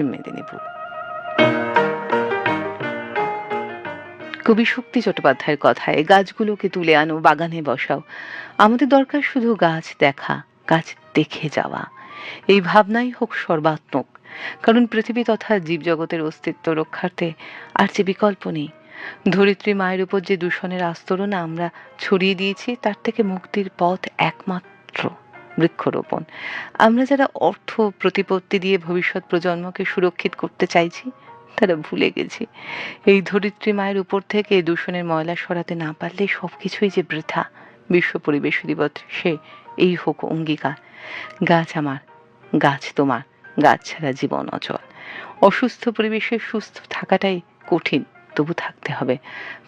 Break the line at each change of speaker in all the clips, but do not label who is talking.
পশ্চিম মেদিনীপুর। কবি শক্তি চট্টোপাধ্যায়ের কথায়, গাছগুলোকে তুলে আনো, বাগানে বসাও। আমাদের দরকার শুধু গাছ দেখা, গাছ দেখে যাওয়া। এই ভাবনাই হোক সর্বাত্মক। কারণ পৃথিবী তথা জীবজগতের অস্তিত্ব রক্ষার্থে আর যে বিকল্প নেই। ধরিত্রী মায়ের উপর যে দূষণের আস্তরণ আমরা ছড়িয়ে দিয়েছি, তার থেকে মুক্তির পথ একমাত্র। বৃক্ষরোপণ। আমরা যারা অর্থ প্রতিপত্তি দিয়ে ভবিষ্যৎ প্রজন্মকে সুরক্ষিত করতে চাইছি, তারা ভুলে গেছি। এই ধরিত্রী মায়ের উপর থেকে দূষণের ময়লা সরাতে না পারলে সব কিছুই যে বৃথা। বিশ্ব পরিবেশ দিবসে এই হোক অঙ্গীকার। গাছ আমার, গাছ তোমার, গাছ ছাড়া জীবন অচল। অসুস্থ পরিবেশে সুস্থ থাকাটাই কঠিন, তবু থাকতে হবে।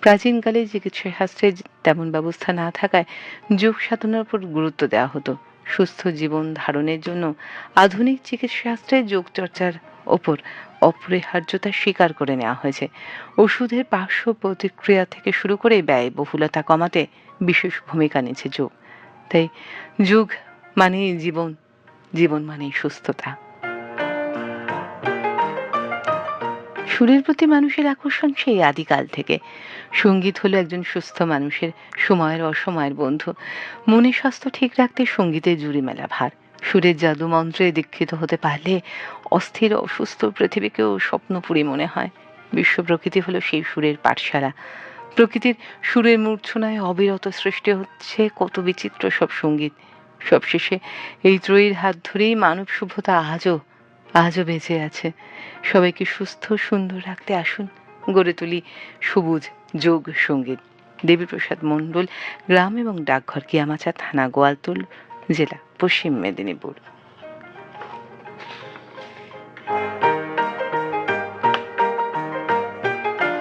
প্রাচীনকালে চিকিৎসা শাস্ত্রে তেমন ব্যবস্থা না থাকায় যোগ সাধনার উপর গুরুত্ব দেওয়া হতো। সুস্থ জীবন ধারণের জন্য আধুনিক চিকিৎসা শাস্ত্রে যোগ চর্চার ওপর অপরিহার্যতা স্বীকার করে নেওয়া হয়েছে। ওষুধের পার্শ্ব প্রতিক্রিয়া থেকে শুরু করে ব্যয় বহুলতা কমাতে বিশেষ ভূমিকা নিয়েছে যোগ। তাই যোগ মানেই জীবন জীবন মানেই সুস্থতা। সুরের প্রতি মানুষের আকর্ষণ সেই আদিকাল থেকে। সংগীত হলো একজন সুস্থ মানুষের সময়ের অসময়ের বন্ধু। মনের স্বাস্থ্য ঠিক রাখতে সঙ্গীতের জুড়ি মেলা ভার। সুরের জাদু মন্ত্রে দীক্ষিত হতে পারলে অস্থির অসুস্থ পৃথিবীকেও স্বপ্নপুরী মনে হয়। বিশ্ব প্রকৃতি হলো সেই সুরের পাঠশালা। প্রকৃতির সুরের মূর্ছনায় অবিরত সৃষ্টি হচ্ছে কত বিচিত্র সব সংগীত। সবশেষে এই ত্রয়ীর হাত ধরেই মানব সভ্যতা আজও আজও বেঁচে আছে। সবাইকে সুস্থ, সুন্দর রাখতে আসুন। গড়ে তুলি সবুজ যোগ সংগীত। দেবীপ্রসাদ মণ্ডল, গ্রাম এবং ডাকঘর, কিয়ামাচা থানা, গোয়ালতুল, জেলা পশ্চিম মেদিনীপুর।